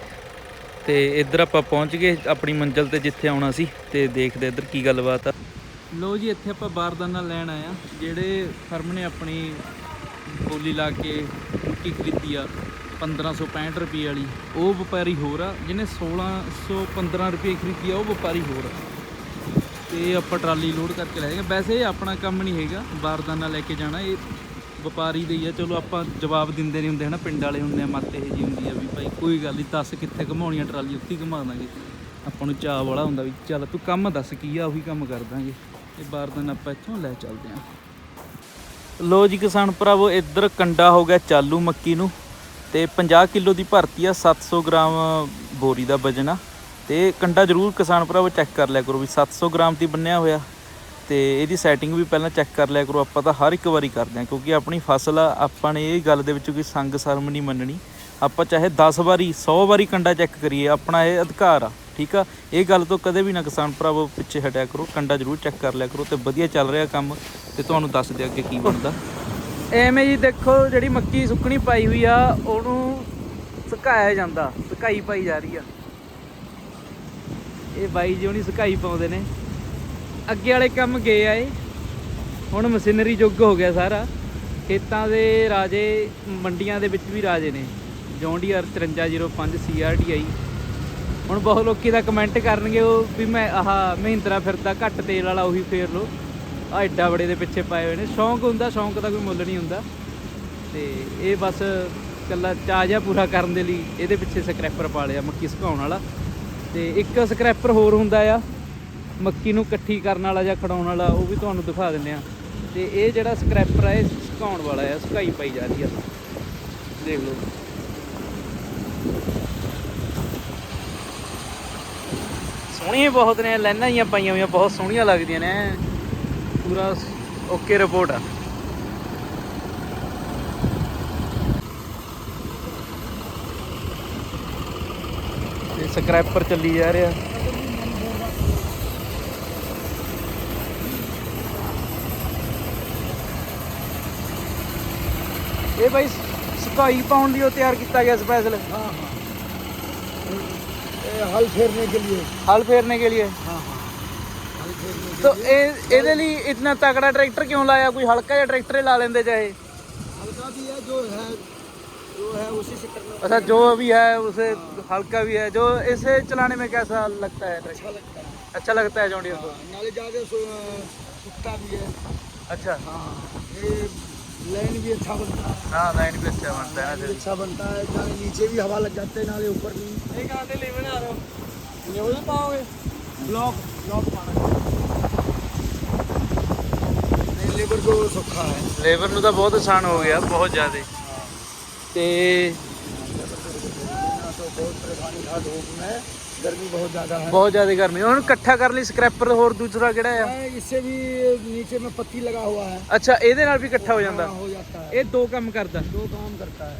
ਤੇ ਇੱਧਰ ਆਪਾਂ ਪਹੁੰਚ ਗਏ ਆਪਣੀ ਮੰਜ਼ਿਲ ਤੇ ਜਿੱਥੇ ਆਉਣਾ ਸੀ ਤੇ ਦੇਖਦੇ ਇੱਧਰ ਕੀ ਗੱਲਬਾਤ ਆ। ਲੋ ਜੀ, ਇੱਥੇ ਆਪਾਂ ਬਾਰਦਾਨਾ ਲੈਣ ਆਏ ਆ ਜਿਹੜੇ ਫਰਮ ਨੇ ਆਪਣੀ ਬੋਲੀ ਲਾ ਕੇ ਮੱਕੀ ਖਰੀਦੀ ਆ 1565 ਰੁਪਏ ਵਾਲੀ, ਉਹ ਵਪਾਰੀ ਹੋਰ ਆ, ਜਿਹਨੇ 1615 ਰੁਪਏ ਖਰੀਦੀ ਆ, ਉਹ ਵਪਾਰੀ ਹੋਰ ਆ। ਤੇ ਆਪਾਂ ਟਰਾਲੀ ਲੋਡ ਕਰਕੇ ਲੈ ਜਾਵਾਂਗੇ ਵੈਸੇ ਇਹ ਆਪਣਾ ਕੰਮ ਨਹੀਂ ਹੈਗਾ, ਬਾਰਦਾਨਾ ਲੈ ਕੇ ਜਾਣਾ, ਇਹ ਵਪਾਰੀ ਦੇ ਹੀ ਆ। ਚਲੋ, ਆਪਾਂ ਜਵਾਬ ਦਿੰਦੇ ਨਹੀਂ ਹੁੰਦੇ, ਹਨਾ? ਪਿੰਡ ਵਾਲੇ ਹੁੰਦੇ ਆ, ਮੱਤ ਇਹ ਜੀ ਹੁੰਦੀ ਆ ਵੀ ਭਾਈ, ਕੋਈ ਗੱਲ ਨਹੀਂ, ਦੱਸ ਕਿੱਥੇ ਘਮਾਉਣੀ ਆ ਟਰਾਲੀ, ਉੱਥੇ ਹੀ ਘੁਮਾ ਦਾਂਗੇ। ਆਪਾਂ ਨੂੰ ਚਾਹ ਵਾਲਾ ਹੁੰਦਾ ਵੀ, ਚੱਲ ਤੂੰ ਕੰਮ ਦੱਸ, ਕੀ ਆ, ਉਹੀ ਕੰਮ ਕਰ ਦਾਂਗੇ। ਇਹ ਬਾਰਦਾਨਾ ਆਪਾਂ ਇੱਥੋਂ ਲੈ ਚੱਲਦੇ ਹਾਂ। ਲੋ ਜੀ ਕਿਸਾਨ ਭਰਾਵੋ, ਇੱਧਰ ਕੰਡਾ ਹੋ ਗਿਆ ਚਾਲੂ ਮੱਕੀ ਨੂੰ ਤੇ 50 ਕਿਲੋ ਦੀ ਭਰਤੀ ਆ 700 ਗ੍ਰਾਮ ਬੋਰੀ ਦਾ ਵਜਨ ਆ। ਤੇ ਕੰਡਾ ਜ਼ਰੂਰ ਕਿਸਾਨ ਭਰਾਵੋ ਚੈੱਕ ਕਰ ਲਿਆ ਕਰੋ ਵੀ 700 ਗ੍ਰਾਮ ਦੀ ਬੰਨਿਆ ਹੋਇਆ। ਤੇ ਇਹਦੀ ਸੈਟਿੰਗ ਵੀ ਪਹਿਲਾਂ ਚੈੱਕ ਕਰ ਲਿਆ ਕਰੋ, ਆਪਾਂ ਤਾਂ ਹਰ ਇੱਕ ਵਾਰੀ ਕਰਦੇ ਆ ਕਿਉਂਕਿ ਆਪਣੀ ਫਸਲ ਆ, ਆਪਾਂ ਨੇ ਇਹ ਗੱਲ ਦੇ ਵਿੱਚ ਕੋਈ ਸੰਗ ਸ਼ਰਮ ਨਹੀਂ ਮੰਨਣੀ। ਆਪਾਂ ਚਾਹੇ 10 ਵਾਰੀ 100 ਵਾਰੀ ਕੰਡਾ ਚੈੱਕ ਕਰੀਏ, ਆਪਣਾ ਇਹ ਅਧਿਕਾਰ ਆ। ਠੀਕ ਆ? ਇਹ ਗੱਲ ਤੋਂ ਕਦੇ ਵੀ ਨਾ ਕਿਸਾਨ ਭਰਾਵੋ ਪਿੱਛੇ ਹਟਿਆ ਕਰੋ, ਕੰਡਾ ਜ਼ਰੂਰ ਚੈੱਕ ਕਰ ਲਿਆ ਕਰੋ ਤੇ ਵਧੀਆ ਚੱਲ ਰਿਹਾ ਕੰਮ ਤੇ ਤੁਹਾਨੂੰ ਦੱਸ ਦਿਆ ਅੱਗੇ ਕੀ ਬਣਦਾ। ਐਵੇਂ ਜੀ ਦੇਖੋ, ਜਿਹੜੀ ਮੱਕੀ ਸੁੱਕਣੀ ਪਾਈ ਹੋਈ ਆ, ਉਹਨੂੰ ਸੁਕਾਇਆ ਜਾਂਦਾ, ਸੁਕਾਈ ਪਾਈ ਜਾ ਰਹੀ ਆ। ਇਹ ਬਾਈ ਜੀ ਉਹਨੀ ਸੁਕਾਈ ਪਾਉਂਦੇ ਨੇ। ਅੱਗੇ ਵਾਲੇ ਕੰਮ ਗਏ ਆ ਇਹ। ਹੁਣ ਮਸ਼ੀਨਰੀ ਯੁੱਗ ਹੋ ਗਿਆ ਸਾਰਾ। ਖੇਤਾਂ ਦੇ ਰਾਜੇ, ਮੰਡੀਆਂ ਦੇ ਵਿੱਚ ਵੀ ਰਾਜੇ ਨੇ। ਜੌਂਡੀਆਰ 5305 CRDI ਹੁਣ ਬਹੁਤ ਲੋਕੀ ਦਾ ਕਮੈਂਟ ਕਰਨਗੇ ਉਹ ਵੀ ਮੈਂ ਆਹ ਮਹਿੰਦਰਾ ਫਿਰਦਾ, ਘੱਟ ਤੇਲ ਵਾਲਾ ਉਹੀ ਫੇਰ ਲਓ। ਆ ਐਡਾ ਬੜੇ ਦੇ ਪਿੱਛੇ ਪਾਏ ਹੋਏ ਨੇ। ਸ਼ੌਂਕ ਹੁੰਦਾ, ਸ਼ੌਂਕ ਦਾ ਕੋਈ ਮੁੱਲ ਨਹੀਂ ਹੁੰਦਾ। ਤੇ ਇਹ ਬਸ ਕੱਲਾ ਚਾਅ ਜਿਹਾ ਪੂਰਾ ਕਰਨ ਦੇ ਲਈ ਇਹਦੇ ਪਿੱਛੇ ਸਕ੍ਰੈਪਰ ਪਾ ਲਿਆ, ਮੱਕੀ ਸੁਕਾਉਣ ਵਾਲਾ। ਤੇ ਇੱਕ ਸਕ੍ਰੈਪਰ ਹੋਰ ਹੁੰਦਾ ਆ, ਮੱਕੀ ਨੂੰ ਇਕੱਠੀ ਕਰਨ ਵਾਲਾ ਜਾਂ ਖੜਾਉਣ ਵਾਲਾ, ਉਹ ਵੀ ਤੁਹਾਨੂੰ ਦਿਖਾ ਦਿੰਦੇ ਆ ਤੇ ਇਹ ਜਿਹੜਾ ਸਕ੍ਰੈਪਰ ਆ, ਇਹ ਸੁਕਾਉਣ ਵਾਲਾ ਆ, ਸੁਕਾਈ ਪਾਈ ਜਾ ਰਹੀ ਆ। ਦੇਖ ਲਓ। सोहनिया बहुत ने लाइन जी पाई हुई बहुत सोहनिया लगदिया ने पूरा ओके रिपोर्ट आ स्क्रैपर चली जा रहा ये भाई सुकई पाने तैयार किया गया स्पैशल हल फेरने के लिए हल फेरने के लिए हाँ हाँ हल फेरने के तो ए- ਇਹਦੇ ਲਈ ਇਤਨਾ ਤਕੜਾ ਟਰੈਕਟਰ ਕਿਉਂ ਲਾਇਆ ਕੋਈ ਹਲਕਾ ਜਿਹਾ ਟਰੈਕਟਰ ਹੀ ਲਾ ਲੈਂਦੇ ਚਾਹੇ हल्का भी है जो है जो है उसी से करना अच्छा जो भी है उसे हल्का भी है जो इसे चलाने में कैसा लगता है अच्छा लगता है अच्छा लगता है जॉन्डियर को हाँ, नाले ज़्यादा सु- सूखता भी है अच्छा हाँ ये लाइन भी अच्छा बनता है हाँ लाइन भी अच्छा बनता है ना अच्छा बनता है नाले नीचे भी हवा लग जाते हैं नाले ऊपर भी एक आटे ले बना रहे हो ये हो पाओगे ब्लॉक ब्लॉक पाना नहीं लेबर को सूखा है ਲੇਬਰ ਨੂੰ ਤਾਂ ਬਹੁਤ ਆਸਾਨ ਹੋ ਗਿਆ ਬਹੁਤ ਜ਼ਿਆਦਾ ਤੇ ना तो बहुत परेशानी था धूप में गर्मी बहुत ज़्यादा है ਬਹੁਤ ਜ਼ਿਆਦਾ ਗਰਮੀ ਉਹਨੂੰ ਇਕੱਠਾ ਕਰਨ ਲਈ ਸਕ੍ਰੈਪਰ ਹੋਰ ਦੂਸਰਾ ਕਿਹੜਾ ਆ है, इससे भी नीचे में पत्ती लगा हुआ है ਅੱਛਾ ਇਹਦੇ ਨਾਲ ਵੀ ਇਕੱਠਾ ਹੋ ਜਾਂਦਾ हाँ, हो जाता है ਇਹ ਦੋ ਕੰਮ ਕਰਦਾ दो काम करता है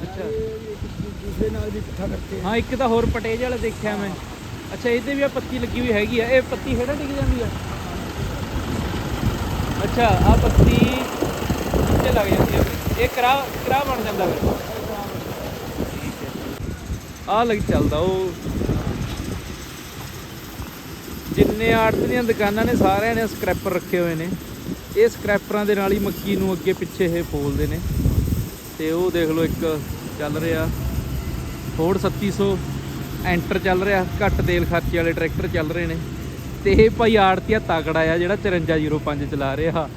अच्छा। ये- ये कुछ दूसरे नाल भी इकट्ठा करते हैं ਹਾਂ ਇੱਕ ਤਾਂ ਹੋਰ ਪਟੇਜ ਵਾਲਾ ਦੇਖਿਆ ਮੈਂ ਅੱਛਾ ਇਹਦੇ ਵੀ ਆ ਪੱਤੀ ਲੱਗੀ ਹੋਈ ਹੈਗੀ ਆ ਇਹ ਪੱਤੀ ਹੇਠਾਂ ਡਿੱਗ ਜਾਂਦੀ ਆ ਅੱਛਾ ਆ ਪੱਤੀ ਨੀਚੇ ਲੱਗ ਜਾਂਦੀ ਆ ਇਹ ਕਰਾ ਕਰਾ ਬਣ ਜਾਂਦਾ ਫਿਰ ਆ ਲੱਗ ਚੱਲਦਾ ਉਹ ਜਿੰਨੇ ਆੜਤ ਦੀਆਂ ਦੁਕਾਨਾਂ ਨੇ, ਸਾਰਿਆਂ ਨੇ ਸਕ੍ਰੈਪਰ ਰੱਖੇ ਹੋਏ ਨੇ। ਇਹ ਸਕ੍ਰੈਪਰਾਂ ਦੇ ਨਾਲ ਹੀ ਮੱਕੀ ਨੂੰ ਅੱਗੇ ਪਿੱਛੇ ਇਹ ਫੋਲਦੇ ਨੇ। ਤੇ ਉਹ ਦੇਖ ਲਓ ਇੱਕ ਚੱਲ ਰਿਹਾ। ਫੋਰਡ 3700 ਐਂਟਰ ਚੱਲ ਰਿਹਾ। ਘੱਟ ਤੇਲ ਖਰਚੇ ਵਾਲੇ ਟਰੈਕਟਰ ਚੱਲ ਰਹੇ ਨੇ। ਤੇ ਇਹ ਭਾਈ ਆੜਤੀਆ ਤਕੜਾ ਆ, ਜਿਹੜਾ 5305 ਚਲਾ ਰਿਹਾ।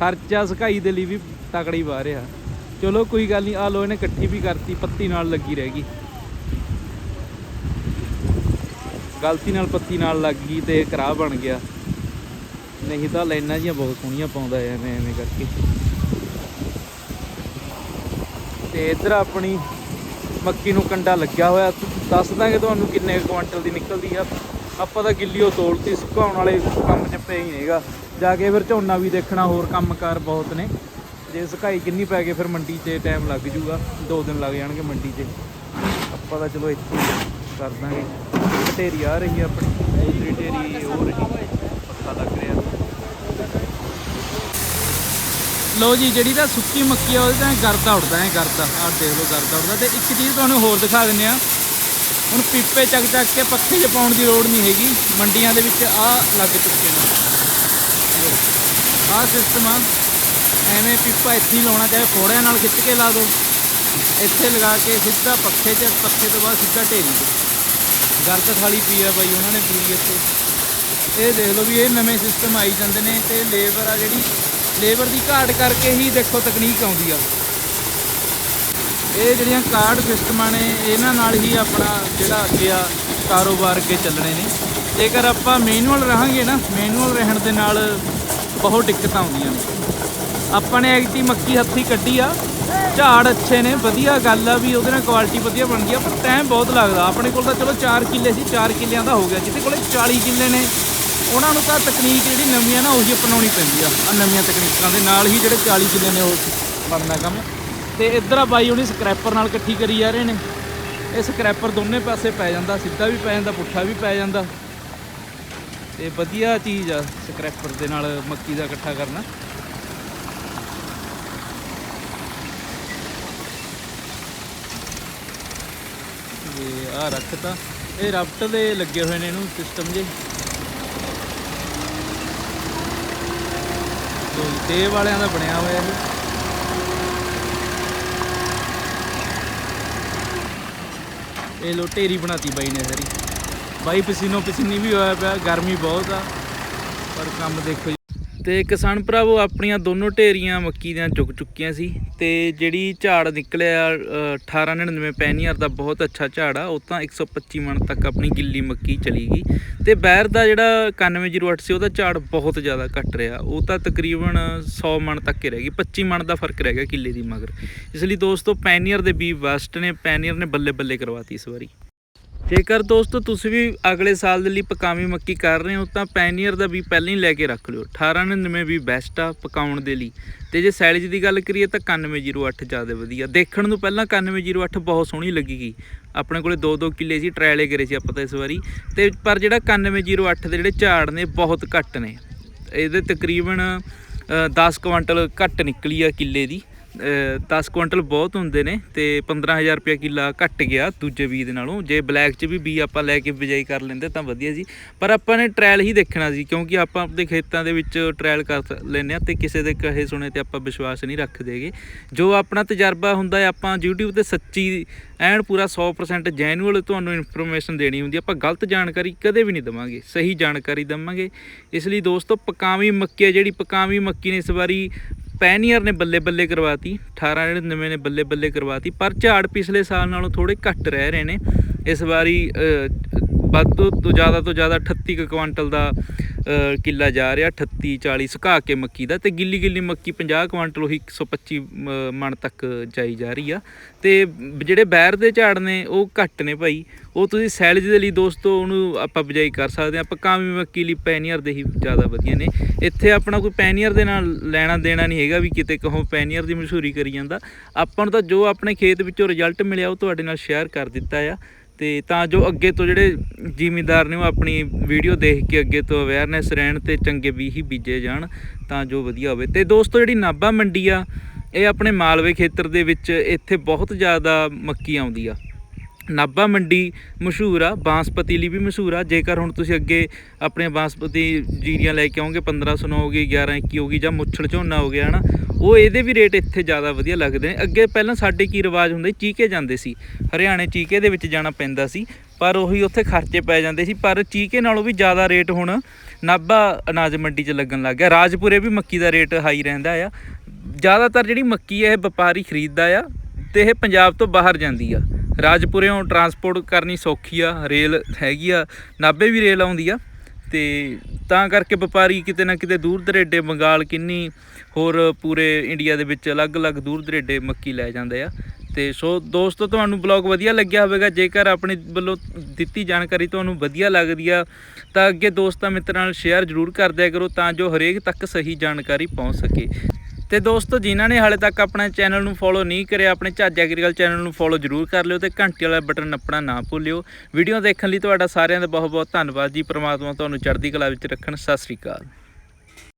ਖਰਚਾ ਸਕਾਈ ਦੇ ਲਈ ਵੀ ਤਕੜਾ ਹੀ ਵਾ ਰਿਹਾ। ਚਲੋ ਕੋਈ ਗੱਲ ਨਹੀਂ ਆ ਲੋ ਇਹਨੇ ਇਕੱਠੀ ਵੀ ਕਰਤੀ, ਪੱਤੀ ਨਾਲ ਲੱਗੀ ਰਹਿ ਗਈ। ਗਲਤੀ ਨਾਲ ਪੱਤੀ ਨਾਲ ਲੱਗ ਗਈ ਤੇ ਕਰਾਹ ਬਣ ਗਿਆ। ਨਹੀਂ ਤਾਂ ਲਾਈਨਾਂ ਜੀਆਂ ਬਹੁਤ ਸੋਹਣੀਆਂ ਪਾਉਂਦਾ ਐ, ਐਵੇਂ ਐਵੇਂ ਕਰਕੇ। ਤੇ ਇੱਧਰ ਆਪਣੀ ਮੱਕੀ ਨੂੰ ਕੰਡਾ ਲੱਗਿਆ ਹੋਇਆ। ਦੱਸ ਦਾਂਗੇ ਤੁਹਾਨੂੰ ਕਿੰਨੇ ਕੁ ਕੁਆਂਟਲ ਦੀ ਨਿਕਲਦੀ ਆ। ਆਪਾਂ ਤਾਂ ਗਿੱਲੀ ਉਹ ਤੋਲਤੀ, ਸੁਕਾਉਣ ਵਾਲੇ ਕੰਮ 'ਚ ਪਏ ਹੀ ਨੇਗਾ ਜਾ ਕੇ ਫਿਰ ਝੋਨਾ ਵੀ ਦੇਖਣਾ, ਹੋਰ ਕੰਮਕਾਰ ਬਹੁਤ ਨੇ। ਜੇ ਸੁਕਾਈ ਕਿੰਨੀ ਪੈ ਗਈ, ਫਿਰ ਮੰਡੀ 'ਚ ਟਾਈਮ ਲੱਗ ਜੂਗਾ। ਦੋ ਦਿਨ ਲੱਗ ਜਾਣਗੇ ਮੰਡੀ 'ਚ। ਆਪਾਂ ਤਾਂ ਚਲੋ ਇੱਥੇ ਕਰ ਦਾਂਗੇ। ਢੇਰੀ ਆ ਰਹੀ ਆ ਆਪਣੀ, ਦੂਸਰੀ ਢੇਰੀ ਹੋ ਰਹੀ ਪੱਕਾ ਲੱਗ ਰਿਹਾ। ਲੋ ਜੀ, ਜਿਹੜੀ ਤਾਂ ਸੁੱਕੀ ਮੱਕੀ ਆ, ਉਹਦੇ ਤਾਂ ਗਰਦਾ ਉੱਡਦਾ ਹੈ ਗਰਦਾ। ਆਹ ਦੇਖ ਲਓ, ਗਰਦਾ ਉੱਡਦਾ। ਤੇ ਇੱਕ ਚੀਜ਼ ਤੁਹਾਨੂੰ ਹੋਰ ਦਿਖਾ ਦਿੰਨੇ ਆ ਹੁਣ ਪੀਪੇ ਚੱਕ ਚੱਕ ਕੇ ਪੱਖੇ 'ਚ ਪਾਉਣ ਦੀ ਲੋੜ ਨਹੀਂ ਹੈਗੀ। ਮੰਡੀਆਂ ਦੇ ਵਿੱਚ ਆ ਲੱਗ ਚੁੱਕੇ ਨੇ। ਆਹ ਸਿਸਟਮ ਆ। ਐਵੇਂ ਪੀਪਾ ਇੱਥੇ ਹੀ ਲਾਉਣਾ, ਚਾਹੇ ਫੋੜਿਆਂ ਨਾਲ ਖਿੱਚ ਕੇ ਲਾ ਦਿਓ। ਇੱਥੇ ਲਗਾ ਕੇ ਸਿੱਧਾ ਪੱਖੇ 'ਚ, ਪੱਖੇ ਤੋਂ ਬਾਅਦ ਸਿੱਧਾ ਢੇਰੀ 'ਚ ਗਰਦ ਥਾਲੀ ਪੀ ਆ ਬਾਈ, ਉਹਨਾਂ ਨੇ ਪੂਰੀ ਇੱਥੇ। ਇਹ ਦੇਖ ਲਓ ਵੀ ਇਹ ਨਵੇਂ ਸਿਸਟਮ ਆਈ ਜਾਂਦੇ ਨੇ ਤੇ ਲੇਬਰ ਆ ਜਿਹੜੀ ਲੇਬਰ ਦੀ ਘਾਟ ਕਰਕੇ ਹੀ ਦੇਖੋ ਤਕਨੀਕ ਆਉਂਦੀ ਆ। ਇਹ ਜਿਹੜੀਆਂ ਕਾਰਡ ਸਿਸਟਮਾਂ ਨੇ, ਇਹਨਾਂ ਨਾਲ ਹੀ ਆਪਣਾ ਜਿਹੜਾ ਅੱਗੇ ਆ ਕਾਰੋਬਾਰ ਅੱਗੇ ਚੱਲਣੇ ਨੇ। ਜੇਕਰ ਆਪਾਂ ਮੈਨੂਅਲ ਰਹਾਂਗੇ ਨਾ ਮੈਨੂਅਲ ਰਹਿਣ ਦੇ ਨਾਲ ਬਹੁਤ ਦਿੱਕਤਾਂ ਆਉਂਦੀਆਂ ਨੇ। ਆਪਾਂ ਨੇ ਐਗਟੀ ਮੱਕੀ ਹੱਥੀ ਕੱਢੀ ਆ ਝਾੜ ਅੱਛੇ ਨੇ, ਵਧੀਆ ਗੱਲ ਆ ਵੀ ਉਹਦੇ ਨਾਲ ਕੁਆਲਿਟੀ ਵਧੀਆ ਬਣਦੀ ਆ, ਪਰ ਟਾਈਮ ਬਹੁਤ ਲੱਗਦਾ। ਆਪਣੇ ਕੋਲ ਤਾਂ ਚਲੋ 4 ਕਿੱਲੇ ਸੀ 4 ਕਿੱਲਿਆਂ ਦਾ ਹੋ ਗਿਆ। ਜਿਹਦੇ ਕੋਲੇ 40 ਕਿੱਲੇ ਨੇ, ਉਹਨਾਂ ਨੂੰ ਤਾਂ ਤਕਨੀਕ ਜਿਹੜੀ ਨਵੀਂ ਆ ਨਾ, ਉਹੀ ਅਪਣਾਉਣੀ ਪੈਂਦੀ ਆ। ਆ ਨਵੀਆਂ ਤਕਨੀਕਾਂ ਦੇ ਨਾਲ ਹੀ ਜਿਹੜੇ 40 ਕਿੱਲੇ ਨੇ ਉਹ ਬਣਨਾ ਕੰਮ। ਤੇ ਇੱਧਰ ਆ ਬਾਈ, ਉਹਨੇ ਸਕ੍ਰੈਪਰ ਨਾਲ ਇਕੱਠੀ ਕਰੀ ਜਾ ਰਹੇ ਨੇ। ਇਹ ਸਕ੍ਰੈਪਰ ਦੋਨੇ ਪਾਸੇ ਪੈ ਜਾਂਦਾ, ਸਿੱਧਾ ਵੀ ਪੈ ਜਾਂਦਾ, ਪੁੱਠਾ ਵੀ ਪੈ ਜਾਂਦਾ। ਤੇ ਵਧੀਆ ਚੀਜ਼ ਆ ਸਕ੍ਰੈਪਰ ਦੇ ਨਾਲ ਮੱਕੀ ਦਾ ਇਕੱਠਾ ਕਰਨਾ ਤੇ ਆ ਰੱਖਤਾ। ਇਹ ਰਫਟ ਦੇ ਲੱਗੇ ਹੋਏ ਨੇ ਇਹਨੂੰ ਸਿਸਟਮ ਜੇ ਤੋਂ ਵਾਲਿਆਂ ਦਾ ਬਣਿਆ ਹੋਇਆ ਇਹ। ਇਹ ਲੋ ਢੇਰੀ ਬਣਾਤੀ ਬਾਈ ਨੇ ਸਾਰੀ। ਬਾਈ ਪਸੀਨੋ ਪਸੀਨੀ ਵੀ ਹੋਇਆ ਪਿਆ, ਗਰਮੀ ਬਹੁਤ ਆ। ਪਰ ਕੰਮ ਦੇਖੋ ਜੀ। ਤੇ ਕਿਸਾਨ ਭਰਾਵੋ ਆਪਣੀਆਂ ਦੋਨੋਂ ਢੇਰੀਆਂ ਮੱਕੀ ਦੀਆਂ ਚੁੱਕ ਚੁੱਕੀਆਂ ਸੀ ਤੇ ਜਿਹੜੀ ਝਾੜ ਨਿਕਲਿਆ ਅ, 1899 ਪੈਨੀਅਰ ਦਾ ਬਹੁਤ ਅੱਛਾ ਝਾੜ ਆ ਉਹ ਤਾਂ 125 ਮਣ ਤੱਕ ਆਪਣੀ ਗਿੱਲੀ ਮੱਕੀ ਚਲੀ ਗਈ ਤੇ ਬੈਰ ਦਾ ਜਿਹੜਾ 9108 ਸੀ ਉਹਦਾ ਝਾੜ ਬਹੁਤ ਜ਼ਿਆਦਾ ਘਟ ਰਿਹਾ। ਉਹ ਤਾਂ ਤਕਰੀਬਨ 100 ਮਣ ਤੱਕ ਹੀ ਰਹਿ ਗਈ 25 ਮਣ ਦਾ ਫ਼ਰਕ ਰਹਿ ਗਿਆ ਕਿੱਲੇ ਦੀ ਮਗਰ। ਇਸ ਲਈ ਦੋਸਤੋ ਪੈਨੀਅਰ ਦੇ ਬੀ ਬੈਸਟ ਨੇ ਪੈਨੀਅਰ ਨੇ ਬੱਲੇ ਬੱਲੇ ਕਰਵਾਤੀ ਇਸ ਵਾਰੀ। ਜੇਕਰ ਦੋਸਤੋ ਤੁਸੀਂ ਵੀ ਅਗਲੇ ਸਾਲ ਦੇ ਲਈ ਪਕਾਵੀ ਮੱਕੀ ਕਰ ਰਹੇ ਹੋ ਤਾਂ ਪੈਨੀਅਰ ਦਾ ਵੀ ਪਹਿਲਾਂ ਹੀ ਲੈ ਕੇ ਰੱਖ ਲਿਓ। 1899 ਵੀ ਬੈਸਟ ਆ ਪਕਾਉਣ ਦੇ ਲਈ। ਤੇ ਜੇ ਸੈਲਜ ਦੀ ਗੱਲ ਕਰੀਏ ਤਾਂ 9108 ਜ਼ਿਆਦਾ ਵਧੀਆ। ਦੇਖਣ ਨੂੰ ਪਹਿਲਾਂ 9108 ਬਹੁਤ ਸੋਹਣੀ ਲੱਗੀਗੀ। ਆਪਣੇ ਕੋਲੇ 2-2 ਕਿੱਲੇ ਸੀ ਟ੍ਰਾਇਲੇ ਕਰੇ ਸੀ ਆਪਾਂ ਤਾਂ ਇਸ ਵਾਰੀ। ਤੇ ਪਰ ਜਿਹੜਾ 9108 ਦੇ ਜਿਹੜੇ ਝਾੜ ਨੇ ਬਹੁਤ ਘੱਟ ਨੇ। ਇਹਦੇ ਤਕਰੀਬਨ ਅ, 10 ਕੁਇੰਟਲ ਘੱਟ ਨਿਕਲੀ ਆ ਕਿੱਲੇ ਦੀ। 10 ਕੁਇੰਟਲ ਬਹੁਤ ਹੁੰਦੇ ਨੇ ਤੇ 15000 ਰੁਪਏ ਕਿੱਲਾ ਘੱਟ ਗਿਆ ਦੂਜੇ ਬੀ ਦੇ ਨਾਲੋਂ। ਜੇ ਬਲੈਕ 'ਚ ਵੀ ਬੀ ਆਪਾਂ ਲੈ ਕੇ ਬਿਜਾਈ ਕਰ ਲੈਂਦੇ ਤਾਂ ਵਧੀਆ ਸੀ ਪਰ ਆਪਾਂ ਨੇ ਟ੍ਰਾਇਲ ਹੀ ਦੇਖਣਾ ਸੀ ਕਿਉਂਕਿ ਆਪਾਂ ਆਪਣੇ ਖੇਤਾਂ ਦੇ ਵਿੱਚ ਟ੍ਰਾਇਲ ਕਰ ਸ- ਲੈਂਦੇ ਆ ਤੇ ਕਿਸੇ ਦੇ ਕਹੇ ਸੁਣੇ ਤੇ ਆਪਾਂ ਵਿਸ਼ਵਾਸ ਨਹੀਂ ਰੱਖਦੇਗੇ ਜੋ ਆਪਣਾ ਤਜਰਬਾ ਹੁੰਦਾ ਹੈ, ਆਪਾਂ YouTube ਤੇ ਸੱਚੀ ਐਨ ਪੂਰਾ 100% ਜੈਨੂਅਲ ਤੁਹਾਨੂੰ ਇਨਫੋਰਮੇਸ਼ਨ ਦੇਣੀ ਹੁੰਦੀ ਆਪਾਂ ਗਲਤ ਜਾਣਕਾਰੀ ਕਦੇ ਵੀ ਨਹੀਂ ਦਵਾਂਗੇ, ਸਹੀ ਜਾਣਕਾਰੀ ਦਵਾਂਗੇ। ਇਸ ਲਈ ਦੋਸਤੋ, ਪਕਾਵੀ ਮੱਕੀ ਹੈ ਜਿਹੜੀ, ਪਕਾਵੀਂ ਮੱਕੀ ਨੇ ਇਸ ਵਾਰੀ ਪੈਨੀਅਰ ਨੇ ਬੱਲੇ ਬੱਲੇ ਕਰਵਾਤੀ 1899 ਨੇ ਬੱਲੇ ਬੱਲੇ ਕਰਵਾਤੀ, ਪਰ ਝਾੜ ਪਿਛਲੇ ਸਾਲ ਨਾਲੋਂ ਥੋੜੇ ਘੱਟ ਰਹਿ ਰਹੇ ਨੇ। ਇਸ ਵਾਰੀ ਵੱਧ ਤੋਂ ਜ਼ਿਆਦਾ ਤੋਂ ਜ਼ਿਆਦਾ 38 ਕੁ ਕੁਆਂਟਲ ਦਾ ਕਿੱਲਾ ਜਾ ਰਿਹਾ 38 40 ਸੁਕਾ ਕੇ ਮੱਕੀ ਦਾ ਤੇ ਗਿੱਲੀ ਗਿੱਲੀ ਮੱਕੀ 50 ਕੁਆਂਟਲ ਉਹੀ 125 ਮ- ਮਣ ਤੱਕ ਜਾਈ ਜਾ ਰਹੀ ਆ। ਤੇ ਜਿਹੜੇ ਬੈਰ ਦੇ ਝਾੜ ਨੇ, ਉਹ ਘੱਟ ਨੇ ਭਾਈ। ਉਹ ਤੁਸੀਂ ਸੈਲਜ ਦੇ ਲਈ ਦੋਸਤੋ, ਉਹਨੂੰ ਆਪਾਂ ਬਿਜਾਈ ਕਰ ਸਕਦੇ ਆ ਆਪਾਂ ਕਾਮੀ ਮੱਕੀ ਲਈ ਪੈਨੀਅਰ ਦੇ ਹੀ ਜ਼ਿਆਦਾ ਵਧੀਆ ਨੇ। ਇੱਥੇ ਆਪਣਾ ਕੋਈ ਪੈਨੀਅਰ ਦੇ ਨਾਲ ਲੈਣਾ ਦੇਣਾ ਨਹੀਂ ਹੈਗਾ ਵੀ ਕਿਤੇ ਕਹੋ ਪੈਨੀਅਰ ਦੀ ਮਸ਼ਹੂਰੀ ਕਰੀ ਜਾਂਦਾ। ਆਪਾਂ ਨੂੰ ਤਾਂ ਜੋ ਆਪਣੇ ਖੇਤ ਵਿੱਚੋਂ ਰਿਜ਼ਲਟ ਮਿਲਿਆ, ਉਹ ਤੁਹਾਡੇ ਨਾਲ ਸ਼ੇਅਰ ਕਰ ਦਿੱਤਾ ਆ। ਤੇ ਤਾਂ ਜੋ ਅੱਗੇ ਤੋਂ ਜਿਹੜੇ ਜ਼ਿਮੀਂਦਾਰ ਨੇ ਉਹ ਆਪਣੀ ਵੀਡੀਓ ਦੇਖ ਕੇ ਅੱਗੇ ਤੋਂ ਅਵੇਅਰਨੈਸ ਰਹਿਣ ਤੇ ਚੰਗੇ ਵੀ ਹੀ ਬੀਜੇ ਜਾਣ, ਤਾਂ ਜੋ ਵਧੀਆ ਹੋਵੇ। ਤੇ ਦੋਸਤੋ, ਜਿਹੜੀ ਨਾਭਾ ਮੰਡੀ ਆ, ਇਹ ਆਪਣੇ ਮਾਲਵੇ ਖੇਤਰ ਦੇ ਵਿੱਚ ਇੱਥੇ ਬਹੁਤ ਜ਼ਿਆਦਾ ਮੱਕੀ ਆਉਂਦੀ ਆ। ਨਾਭਾ ਮੰਡੀ ਮਸ਼ਹੂਰ ਆ, ਬਾਂਸਪਤੀ ਲਈ ਵੀ ਮਸ਼ਹੂਰ ਆ। ਜੇਕਰ ਹੁਣ ਤੁਸੀਂ ਅੱਗੇ ਆਪਣੇ ਬਾਂਸਪਤੀ ਜੀਰੀਆਂ ਲੈ ਕੇ ਆਓਗੇ 1509 ਹੋ ਗਈ 1121 ਹੋ ਗਈ ਜਾਂ ਮੁੱਛੜ ਝੋਨਾ ਹੋ ਗਿਆ, ਹਨਾ ਉਹ ਇਹਦੇ ਵੀ ਰੇਟ ਇੱਥੇ ਜ਼ਿਆਦਾ ਵਧੀਆ ਲੱਗਦੇ ਨੇ। ਅੱਗੇ ਪਹਿਲਾਂ ਸਾਡੇ ਕੀ ਰਿਵਾਜ ਹੁੰਦੇ? ਚੀਕੇ ਜਾਂਦੇ ਸੀ। ਹਰਿਆਣੇ ਚੀਕੇ ਦੇ ਵਿੱਚ ਜਾਣਾ ਪੈਂਦਾ ਸੀ, ਪਰ ਉਹੀ ਉੱਥੇ ਖਰਚੇ ਪੈ ਜਾਂਦੇ ਸੀ। ਪਰ ਚੀਕੇ ਨਾਲੋਂ ਵੀ ਜ਼ਿਆਦਾ ਰੇਟ ਹੁਣ ਨਾਭਾ ਅਨਾਜ ਮੰਡੀ 'ਚ ਲੱਗਣ ਲੱਗ ਗਿਆ। ਰਾਜਪੁਰੇ ਵੀ ਮੱਕੀ ਦਾ ਰੇਟ ਹਾਈ ਰਹਿੰਦਾ ਆ। ਜ਼ਿਆਦਾਤਰ ਜਿਹੜੀ ਮੱਕੀ ਹੈ ਇਹ ਵਪਾਰੀ ਖਰੀਦਦਾ ਆ ਤੇ ਇਹ ਪੰਜਾਬ ਤੋਂ ਬਾਹਰ ਜਾਂਦੀ ਆ। ਰਾਜਪੁਰਿਓਂ ਟਰਾਂਸਪੋਰਟ ਕਰਨੀ ਸੌਖੀ ਆ, ਰੇਲ ਹੈਗੀ ਆ, ਨਾਭੇ ਵੀ ਰੇਲ ਆਉਂਦੀ ਆ। ਤੇ ਤਾਂ ਕਰਕੇ ਵਪਾਰੀ ਕਿਤੇ ਨਾ ਕਿਤੇ ਦੂਰ ਦਰੇਡੇ ਬੰਗਾਲ ਕਿੰਨੀ ਹੋਰ ਪੂਰੇ ਇੰਡੀਆ ਦੇ ਵਿੱਚ ਅਲੱਗ-ਅਲੱਗ ਦੂਰ ਦਰੇਡੇ ਮੱਕੀ ਲੈ ਜਾਂਦੇ ਆ। ਤੇ ਸੋ ਦੋਸਤੋ, ਤੁਹਾਨੂੰ ਬਲੌਗ ਵਧੀਆ ਲੱਗਿਆ ਹੋਵੇਗਾ। ਜੇਕਰ ਆਪਣੇ ਵੱਲੋਂ ਦਿੱਤੀ ਜਾਣਕਾਰੀ ਤੁਹਾਨੂੰ ਵਧੀਆ ਲੱਗਦੀ ਆ, ਤਾਂ ਅੱਗੇ ਦੋਸਤਾਂ ਮਿੱਤਰਾਂ ਨਾਲ ਸ਼ੇਅਰ ਜ਼ਰੂਰ ਕਰ ਦਿਆ ਕਰੋ ਤਾਂ ਜੋ ਹਰੇਕ ਤੱਕ ਸਹੀ ਜਾਣਕਾਰੀ ਪਹੁੰਚ ਸਕੇ। ਤੇ ਦੋਸਤੋ, ਜਿਨ੍ਹਾਂ ਨੇ ਹਾਲੇ ਤੱਕ ਆਪਣੇ ਚੈਨਲ ਨੂੰ ਫੋਲੋ ਨਹੀਂ ਕਰਿਆ, ਆਪਣੇ ਝੱਜ ਐਗਰੀਕਲਚਰ ਚੈਨਲ ਨੂੰ ਫੋਲੋ ਜ਼ਰੂਰ ਕਰ ਲਿਓ ਤੇ ਘੰਟੀ ਵਾਲਾ ਬਟਨ ਨੱਪਣਾ ਨਾ ਭੁੱਲਿਓ। ਵੀਡੀਓ ਦੇਖਣ ਲਈ ਤੁਹਾਡਾ ਸਾਰਿਆਂ ਦਾ ਬਹੁਤ ਬਹੁਤ ਧੰਨਵਾਦ ਜੀ। ਪ੍ਰਮਾਤਮਾ ਤੁਹਾਨੂੰ ਚੜ੍ਹਦੀ ਕਲਾ ਵਿੱਚ ਰੱਖਣ। ਸਤਿ ਸ੍ਰੀ ਅਕਾਲ।